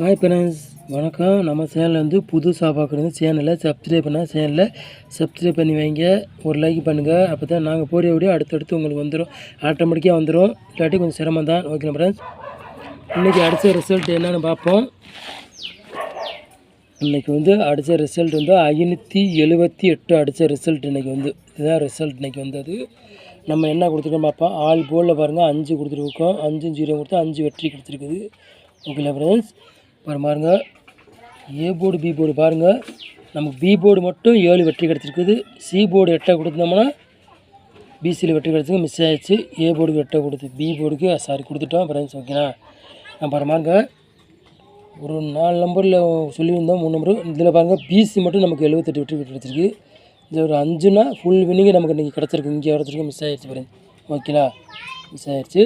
Hi friends வணக்கம். நம்ம சேனலில் வந்து புதுசாக பார்க்குறது சேனலை சப்ஸ்கிரைப் பண்ணால் சேனலில் சப்ஸ்கிரைப் பண்ணி வைங்க. ஒரு லைக் பண்ணுங்கள் அப்போ தான் நாங்கள் போகிற வீடியோ அடுத்தடுத்து உங்களுக்கு வந்துடும் ஆட்டோமேட்டிக்காக வந்துடும் இல்லாட்டி கொஞ்சம் சிரமம் தான். ஓகே ஃப்ரெண்ட்ஸ் இன்றைக்கி அடித்த ரிசல்ட் என்னென்னு பார்ப்போம். இன்றைக்கி வந்து அடித்த ரிசல்ட் வந்து ஐநூற்றி எழுபத்தி எட்டு அடித்த ரிசல்ட் இன்றைக்கி வந்து. இதுதான் ரிசல்ட் இன்றைக்கி வந்தது. நம்ம என்ன கொடுத்துருக்கோம் பார்ப்போம். ஆள் போலில் பாருங்கள் அஞ்சு கொடுத்துருக்கோம். அஞ்சு ஜீரோ கொடுத்து அஞ்சு வெற்றி கொடுத்துருக்குது ஓகேங்களா ஃப்ரெண்ட்ஸ் அப்புறம் பாருங்கள் ஏ போர்டு பி போர்டு பாருங்கள் நமக்கு பி போர்டு மட்டும் ஏழு வெற்றி கிடச்சிருக்குது. சி போர்டு எட்டை கொடுத்தோம்னா பிசியில் வெற்றி கிடச்சிருக்கு மிஸ் ஆகிடுச்சு ஏ போர்டுக்கு எட்டை கொடுத்து பி போர்டுக்கு சாரி கொடுத்துட்டோம் ஃப்ரெண்ட்ஸ் ஓகேண்ணா அப்புறம் பாருங்க ஒரு நாலு நம்பரில் சொல்லியிருந்தோம் மூணு நம்பரு இதில் பாருங்கள் பிசி மட்டும் நமக்கு எழுபத்தெட்டு வெற்றி கிடச்சிருக்கு. இதில் ஒரு அஞ்சுனா ஃபுல் வினிங் நமக்கு இன்றைக்கி கிடச்சிருக்கு. இங்கே கிடச்சிருக்கு மிஸ் ஆகிடுச்சு பாருங்க ஓகேங்களா மிஸ் ஆகிடுச்சு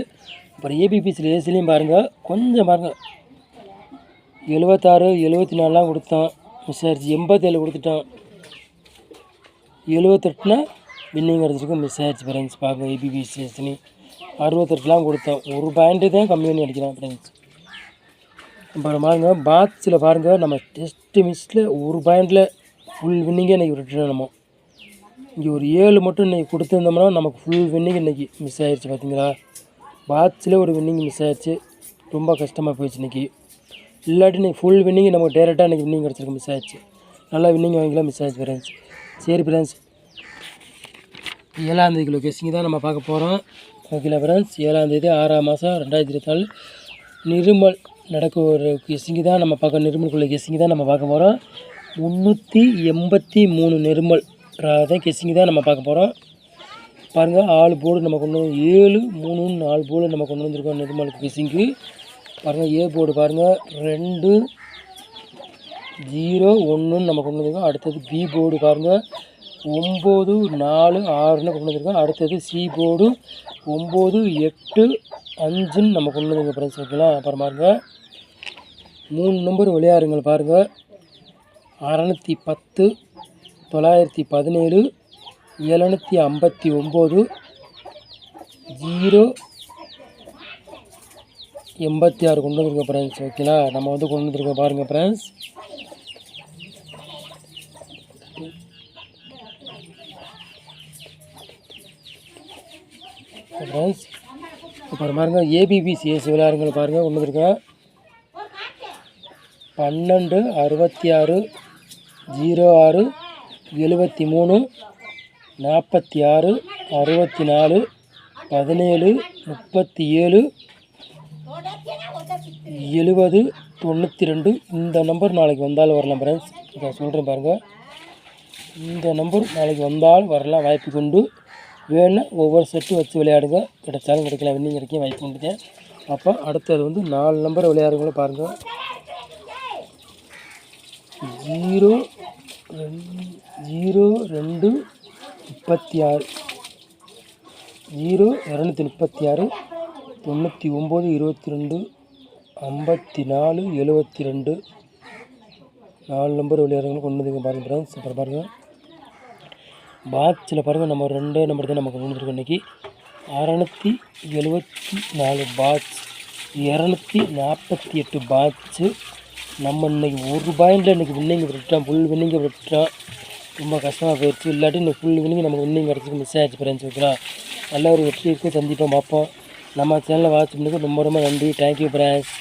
அப்புறம் ஏபிபிசியில் ஏசிலையும் பாருங்கள் கொஞ்சம் பாருங்கள் எழுபத்தாறு எழுபத்தி நாலுலாம் கொடுத்தான் மிஸ் எண்பத்தேழு கொடுத்துட்டான். எழுபத்தெட்டுனா வின்னிங் அடிச்சிருக்கும் மிஸ் ஆயிடுச்சு ஃப்ரெண்ட்ஸ் பார்க்க ஏபிபிசிஎஸ்னி அறுபத்தெட்டுலாம் கொடுத்தேன். ஒரு பாயிண்ட்டு தான் கம்மி பண்ணி அடிக்கிறான் ஃப்ரெண்ட்ஸ் அப்புறம் பாருங்க பாக்ஸில் பாருங்கள் நம்ம டெஸ்ட்டு மிஸ்ஸில் ஒரு பாயிண்டில் ஃபுல் வின்னிங்கே இன்றைக்கி விட்டுட்டோம் நம்ம. இங்கே ஒரு ஏழு மட்டும் இன்றைக்கி கொடுத்துருந்தோம்னா நமக்கு ஃபுல் வின்னிங் இன்றைக்கி மிஸ் ஆயிடுச்சு பார்த்தீங்களா பாத்ஸில் ஒரு வின்னிங் மிஸ் ஆயிடுச்சு ரொம்ப கஷ்டமாக போயிடுச்சு இன்றைக்கி இல்லாட்டி நீ ஃபுல் வின்னிங் நமக்கு டேரெக்டாக இன்றைக்கி வின்னிங் கிடச்சிருக்கு மிஸ் ஆச்சு நல்லா வின்னிங் வாங்கிக்கலாம் மிஸ் ஆச்சு ஃப்ரெண்ட்ஸ் சரி ஃப்ரெண்ட்ஸ் ஏழாந்தேதி லொக்கேஷன் கெஸ்ஸிங் தான் நம்ம பார்க்க போகிறோம் ஓகேல ஃப்ரெண்ட்ஸ் ஏழாந்தேதி ஆறாம் மாதம் ரெண்டாயிரத்தி இருபத்தி நாலு. நிருமல் நடக்க ஒரு கெஸ்ஸிங் தான் நம்ம பார்க்க நிருமலுக்குள்ள கெஸ்ஸிங் தான் நம்ம பார்க்க போகிறோம் முந்நூற்றி எண்பத்தி மூணு நிருமல் தான் கெஸ்ஸிங் தான் நம்ம பார்க்க போகிறோம் பாருங்கள் ஆள் போர்டு நம்ம கொண்டு வந்து ஏழு மூணு நாலு போர்டு நம்ம கொண்டு வந்திருக்கோம் நிருமலுக்கு கெஸ்ஸிங்கு பாருங்கள் ஏ போர்டு பாருங்கள் ரெண்டு ஜீரோ ஒன்றுன்னு நம்ம கொண்டு வந்திருக்கோம். அடுத்தது பி போர்டு பாருங்கள் ஒம்பது நாலு ஆறுன்னு கொண்டு வந்திருக்கோம். அடுத்தது சி போர்டு ஒம்பது எட்டு அஞ்சுன்னு நம்ம கொண்டு வந்திருக்கோம் ஃப்ரெண்ட்ஸ் ஓகேங்களா அப்புறம் பாருங்கள் மூணு நம்பர் விளையாடுங்கள் பாருங்கள் அறநூற்றி பத்து தொள்ளாயிரத்தி பதினேழு எழுநூற்றி ஐம்பத்தி ஒம்பது ஜீரோ எண்பத்தி ஆறு கொண்டு வந்துருக்கோம் ஃப்ரெண்ட்ஸ் ஓகேங்களா நம்ம வந்து கொண்டு வந்துருக்கோம் பாருங்கள் ஃப்ரெண்ட்ஸ் ஃப்ரெண்ட்ஸ் அப்புறம் பாருங்கள் ஏபிபிசிஎஸ் விளையாடுங்கள் பாருங்கள் கொண்டு வந்துருக்கேன் பன்னெண்டு அறுபத்தி ஆறு ஜீரோ ஆறு எழுபத்தி மூணு நாற்பத்தி ஆறு அறுபத்தி நாலு பதினேழு முப்பத்தி ஏழு எழுபது தொண்ணூற்றி ரெண்டு இந்த நம்பர் நாளைக்கு வந்தாலும் வரலாம் ஃப்ரெண்ட்ஸ் இதை சொல்கிறேன் பாருங்கள் இந்த நம்பர் நாளைக்கு வந்தால் வரலாம் வாய்ப்பு கொண்டு வேணும் ஒவ்வொரு செட்டு வச்சு விளையாடுங்க. கிடைச்சாலும் கிடைக்கல வின்னிங் கிடைக்கும் வாய்ப்பு உண்டுங்க. அப்போ அடுத்தது வந்து நாலு நம்பர் விளையாடுங்களோ பாருங்கள் ஜீரோ ரெண்டு ஜீரோ ரெண்டு முப்பத்தி ஆறு. ஜீரோ இரநூத்தி முப்பத்தி ஆறு தொண்ணூற்றி ஒம்பது இருபத்தி ரெண்டு. ஐம்பத்தி நாலு எழுபத்தி ரெண்டு நாலு நம்பர் விளையாடுறவங்க கொண்டு வந்துங்க பாருங்கள் ஃப்ரெண்ட்ஸ் அப்புறம் பாருங்கள் பாக்ஸில் பாருங்கள் நம்ம ரெண்டே நம்பர் தான் நமக்கு கொண்டு வந்துருக்கோம் இன்றைக்கி அறநூற்றி எழுபத்தி நாலு பாக்ஸ் இரநூத்தி நாற்பத்தி எட்டு பாக்ஸு நம்ம இன்னைக்கு ஒரு பாயிண்டில் இன்றைக்கி வின்னிங் விட்டுட்டோம். ஃபுல் வின்னிங் விட்டுட்டோம். ரொம்ப கஷ்டமாக போயிடுச்சு இல்லாட்டி இன்னும் ஃபுல் வின்னிங் நமக்கு வின்னிங் கிடச்சிருக்கு. மிஸ் ஆகிடுச்சு ஃப்ரெண்ட்ஸ் ஓகேங்களா நல்ல ஒரு வெற்றி இருக்குது சந்திப்போம் பார்ப்போம். நம்ம சேனலை வாட்ச் பண்ணுறதுக்கு ரொம்ப ரொம்ப நன்றி. Thank you friends